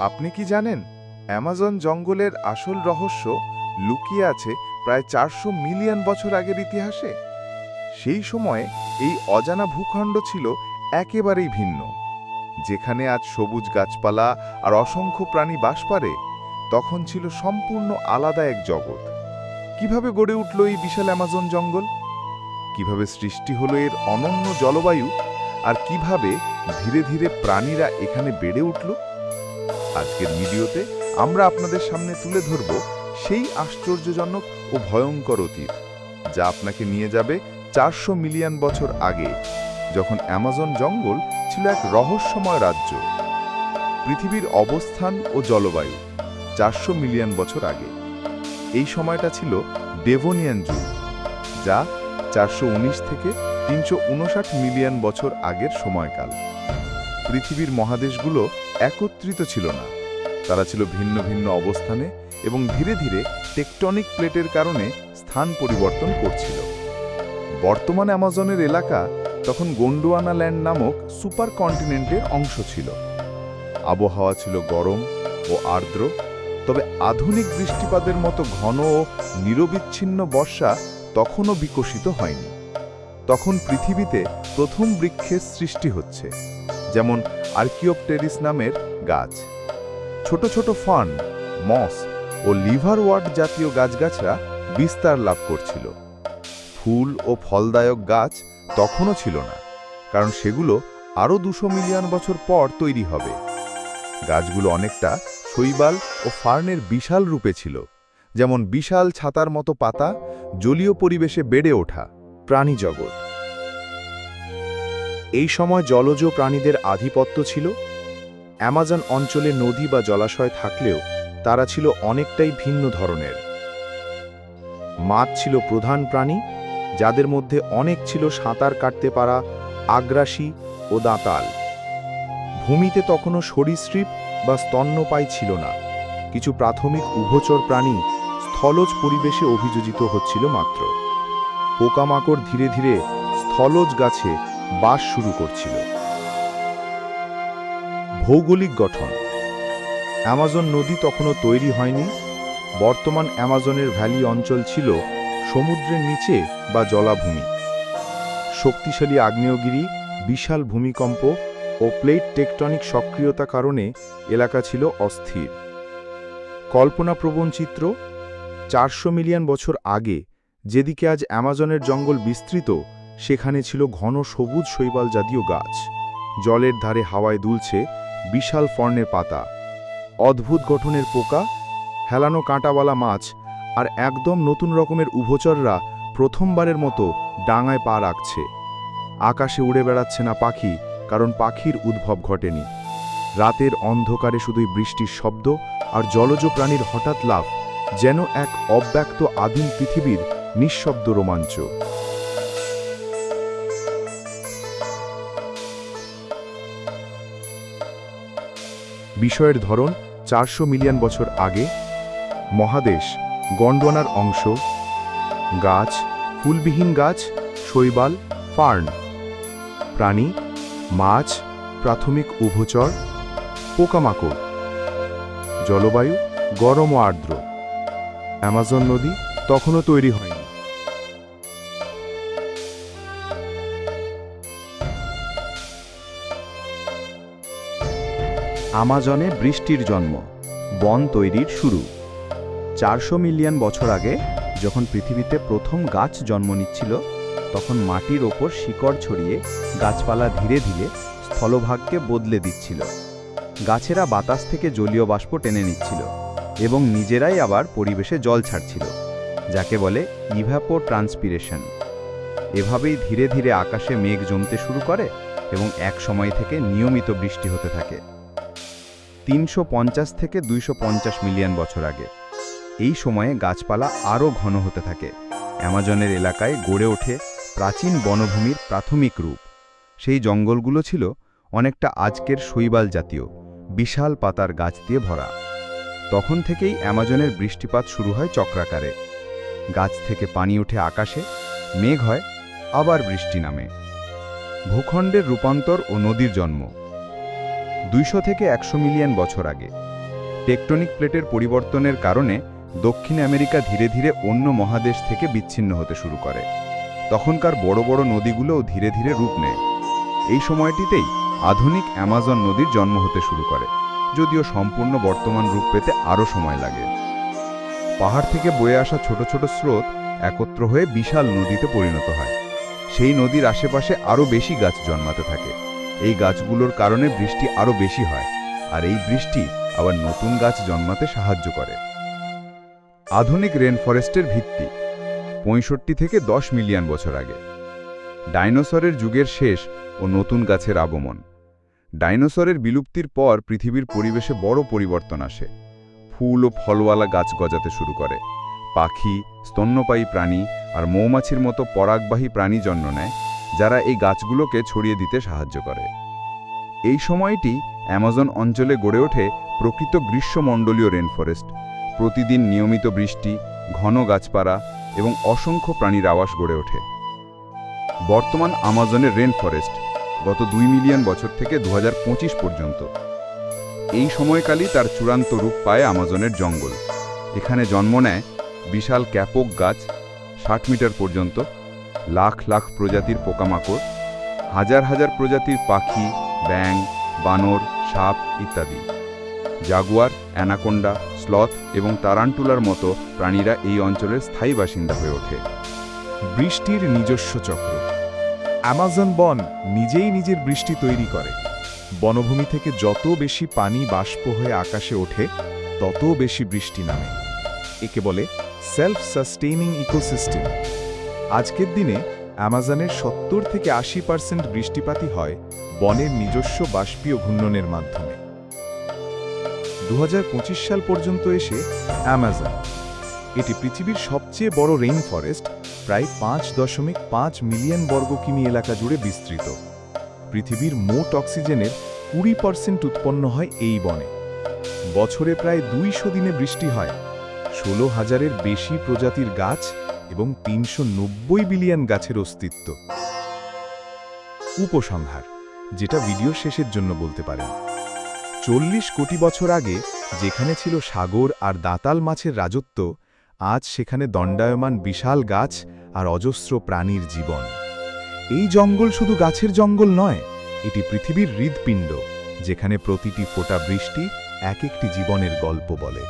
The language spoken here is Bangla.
আপনি কি জানেন, অ্যামাজন জঙ্গলের আসল রহস্য লুকিয়ে আছে প্রায় চারশো মিলিয়ন বছর আগের ইতিহাসে? সেই সময়ে এই অজানা ভূখণ্ড ছিল একেবারেই ভিন্ন। যেখানে আজ সবুজ গাছপালা আর অসংখ্য প্রাণী বাস পারে তখন ছিল সম্পূর্ণ আলাদা এক জগৎ। কীভাবে গড়ে উঠল এই বিশাল অ্যামাজন জঙ্গল? কীভাবে সৃষ্টি হলো এর অনন্য জলবায়ু? আর কীভাবে ধীরে ধীরে প্রাণীরা এখানে বেড়ে উঠল? আজকের ভিডিওতে আমরা আপনাদের সামনে তুলে ধরব সেই আশ্চর্যজনক ও ভয়ঙ্কর অতীত, যা আপনাকে নিয়ে যাবে চারশো মিলিয়ন বছর আগে, যখন অ্যামাজন জঙ্গল ছিল এক রহস্যময় রাজ্য। পৃথিবীর অবস্থান ও জলবায়ু চারশো মিলিয়ন বছর আগে। এই সময়টা ছিল ডেভোনিয়ান যুগ, যা চারশো উনিশ থেকে তিনশো উনষাট মিলিয়ন বছর আগের সময়কাল। পৃথিবীর মহাদেশগুলো একত্রিত ছিল না। তারা ছিল ভিন্ন ভিন্ন অবস্থানে এবং ধীরে ধীরে টেকটনিক প্লেটের কারণে স্থান পরিবর্তন করছিল। বর্তমান অ্যামাজনের এলাকা তখন গোন্ডোয়ানা ল্যান্ড নামক সুপার কন্টিনেন্টের অংশ ছিল। আবহাওয়া ছিল গরম ও আর্দ্র, তবে আধুনিক বৃষ্টিপাতের মতো ঘন ও নিরবিচ্ছিন্ন বর্ষা তখনও বিকশিত হয়নি। তখন পৃথিবীতে প্রথম বৃক্ষের সৃষ্টি হচ্ছে। যেমন আর্কিওপটেরিস নামের গাছ। ছোট ছোট ফার্ন, মস ও লিভারওয়ার্ড জাতীয় গাছগাছরা বিস্তার লাভ করছিল। ফুল ও ফলদায়ক গাছ তখনও ছিল না, কারণ সেগুলো আরও দুশো মিলিয়ন বছর পর তৈরি হবে। গাছগুলো অনেকটা শৈবাল ও ফার্নের বিশাল রূপে ছিল, যেমন বিশাল ছাতার মতো পাতা, জলীয় পরিবেশে বেড়ে ওঠা প্রাণী জগৎ এই সময় জলজ প্রাণীদের আধিপত্য ছিল। অ্যামাজন অঞ্চলে নদী বা জলাশয় থাকলেও তারা ছিল অনেকটাই ভিন্ন ধরনের। মাছ ছিল প্রধান প্রাণী, যাদের মধ্যে অনেক ছিল সাঁতার কাটতে পারা আগ্রাসী ও দাঁতাল। ভূমিতে তখনও সরীসৃপ বা স্তন্যপায়ী ছিল না। কিছু প্রাথমিক উভচর প্রাণী স্থলজ পরিবেশে অভিযোজিত হচ্ছিল মাত্র। পোকামাকড় ধীরে ধীরে স্থলজ গাছে বাস শুরু করছিল। ভৌগোলিক গঠন। অ্যামাজন নদী তখনও তৈরি হয়নি। বর্তমান অ্যামাজনের ভ্যালি অঞ্চল ছিল সমুদ্রের নিচে বা জলাভূমি। শক্তিশালী আগ্নেয়গিরি, বিশাল ভূমিকম্প ও প্লেট টেকটনিক সক্রিয়তা কারণে এলাকা ছিল অস্থির। কল্পনাপ্রবণ চিত্র, চারশো মিলিয়ন বছর আগে, যেদিকে আজ অ্যামাজনের জঙ্গল বিস্তৃত সেখানে ছিল ঘন সবুজ শৈবাল জাতীয় গাছ। জলের ধারে হাওয়ায় দুলছে বিশাল ফর্নের পাতা। অদ্ভুত গঠনের পোকা, হেলানো কাঁটাওয়ালা মাছ আর একদম নতুন রকমের উভচররা প্রথমবারের মতো ডাঙায় পা রাখছে। আকাশে উড়ে বেড়াচ্ছে না পাখি, কারণ পাখির উদ্ভব ঘটেনি। রাতের অন্ধকারে শুধুই বৃষ্টির শব্দ আর জলজ প্রাণীর হঠাৎ লাভ যেন এক অব্যক্ত আদিম পৃথিবীর নিঃশব্দ রোমাঞ্চ। বিষয়ের ধরন চারশো মিলিয়ন বছর আগে। মহাদেশ, গন্ডোয়ানার অংশ। গাছ, ফুলবিহীন গাছ, শৈবাল, ফার্ন। প্রাণী, মাছ, প্রাথমিক উভচর, পোকামাকড়। জলবায়ু, গরম ও আর্দ্র। অ্যামাজন নদী তখনও তৈরি হয়নি। আমাজনে বৃষ্টির জন্ম, বন তৈরির শুরু। চারশো মিলিয়ন বছর আগে যখন পৃথিবীতে প্রথম গাছ জন্ম নিচ্ছিল, তখন মাটির ওপর শিকড় ছড়িয়ে গাছপালা ধীরে ধীরে স্থলভাগকে বদলে দিচ্ছিল। গাছেরা বাতাস থেকে জলীয় বাষ্প টেনে নিচ্ছিল এবং নিজেরাই আবার পরিবেশে জল ছাড়ছিল, যাকে বলে ইভ্যাপো ট্রান্সপিরেশন এভাবেই ধীরে ধীরে আকাশে মেঘ জমতে শুরু করে এবং এক সময় থেকে নিয়মিত বৃষ্টি হতে থাকে। তিনশো পঞ্চাশ থেকে দুইশো পঞ্চাশ মিলিয়ন বছর আগে। এই সময়ে গাছপালা আরও ঘন হতে থাকে। অ্যামাজনের এলাকায় গড়ে ওঠে প্রাচীন বনভূমির প্রাথমিক রূপ। সেই জঙ্গলগুলো ছিল অনেকটা আজকের শৈবাল জাতীয়, বিশাল পাতার গাছ দিয়ে ভরা। তখন থেকেই অ্যামাজনের বৃষ্টিপাত শুরু হয় চক্রাকারে। গাছ থেকে পানি ওঠে আকাশে, মেঘ হয়, আবার বৃষ্টি নামে। ভূখণ্ডের রূপান্তর ও নদীর জন্ম। দুইশো থেকে একশো মিলিয়ন বছর আগে। টেকটনিক প্লেটের পরিবর্তনের কারণে দক্ষিণ আমেরিকা ধীরে ধীরে অন্য মহাদেশ থেকে বিচ্ছিন্ন হতে শুরু করে। তখনকার বড় বড় নদীগুলোও ধীরে ধীরে রূপ নেয়। এই সময়টিতেই আধুনিক অ্যামাজন নদীর জন্ম হতে শুরু করে, যদিও সম্পূর্ণ বর্তমান রূপ পেতে আরও সময় লাগে। পাহাড় থেকে বয়ে আসা ছোট ছোট স্রোত একত্র হয়ে বিশাল নদীতে পরিণত হয়। সেই নদীর আশেপাশে আরও বেশি গাছ জন্মাতে থাকে। এই গাছগুলোর কারণে বৃষ্টি আরও বেশি হয়, আর এই বৃষ্টি আবার নতুন গাছ জন্মাতে সাহায্য করে। আধুনিক রেন ফরেস্টের ভিত্তি, পঁয়ষট্টি থেকে দশ মিলিয়ন বছর আগে। ডাইনোসরের যুগের শেষ ও নতুন গাছের আগমন। ডাইনোসরের বিলুপ্তির পর পৃথিবীর পরিবেশে বড় পরিবর্তন আসে। ফুল ও ফলওয়ালা গাছ গজাতে শুরু করে। পাখি, স্তন্যপায়ী প্রাণী আর মৌমাছির মতো পরাগবাহী প্রাণী জন্ম নেয়। যারা এই গাছগুলোকে ছড়িয়ে দিতে সাহায্য করে। এই সময়টি অ্যামাজন অঞ্চলে গড়ে ওঠে প্রকৃত গ্রীষ্মমণ্ডলীয় রেনফরেস্ট। প্রতিদিন নিয়মিত বৃষ্টি, ঘন গাছপালা এবং অসংখ্য প্রাণীর আবাস গড়ে ওঠে। বর্তমান আমাজনের রেন ফরেস্ট গত দুই মিলিয়ন বছর থেকে দু হাজার পঁচিশ পর্যন্ত। এই সময়কালই তার চূড়ান্ত রূপ পায় আমাজনের জঙ্গল। এখানে জন্ম নেয় বিশাল ক্যাপক গাছ ষাট মিটার পর্যন্ত লাখ লাখ প্রজাতির পোকামাকড়, হাজার হাজার প্রজাতির পাখি ব্যাং বানর, সাপ ইত্যাদি। জাগুয়ার, অ্যানাকোন্ডা, স্লথ এবং তারান্টুলার মতো প্রাণীরা এই অঞ্চলের স্থায়ী বাসিন্দা হয়ে ওঠে। বৃষ্টির নিজস্ব চক্র। অ্যামাজন বন নিজেই নিজের বৃষ্টি তৈরি করে। বনভূমি থেকে যত বেশি পানি বাষ্প হয়ে আকাশে ওঠে, তত বেশি বৃষ্টি নামে। একে বলে সেলফ সাস্টেইনিং ইকোসিস্টেম আজকের দিনে অ্যামাজনের সত্তর থেকে আশি পার্সেন্ট বৃষ্টিপাতই হয় বনের নিজস্ব বাষ্পীয় ঘূর্ণনের মাধ্যমে। দু হাজার পঁচিশ সাল পর্যন্ত এসে অ্যামাজন, এটি পৃথিবীর সবচেয়ে বড় রেইন ফরেস্ট প্রায় পাঁচ দশমিক পাঁচ মিলিয়ন বর্গ কিমি এলাকা জুড়ে বিস্তৃত। পৃথিবীর মোট অক্সিজেনের কুড়ি পার্সেন্ট উৎপন্ন হয় এই বনে। বছরে প্রায় দুইশো দিনে বৃষ্টি হয়। ষোলো হাজারের বেশি প্রজাতির গাছ এবং তিনশো নব্বই বিলিয়ন গাছের অস্তিত্ব। উপসংহার, যেটা ভিডিও শেষের জন্য বলতে পারেন। চল্লিশ কোটি বছর আগে যেখানে ছিল সাগর আর দাতাল মাছের রাজত্ব, আজ সেখানে দণ্ডায়মান বিশাল গাছ আর অজস্র প্রাণীর জীবন। এই জঙ্গল শুধু গাছের জঙ্গল নয়, এটি পৃথিবীর হৃদপিণ্ড, যেখানে প্রতিটি ফোঁটা বৃষ্টি এক একটি জীবনের গল্প বলে।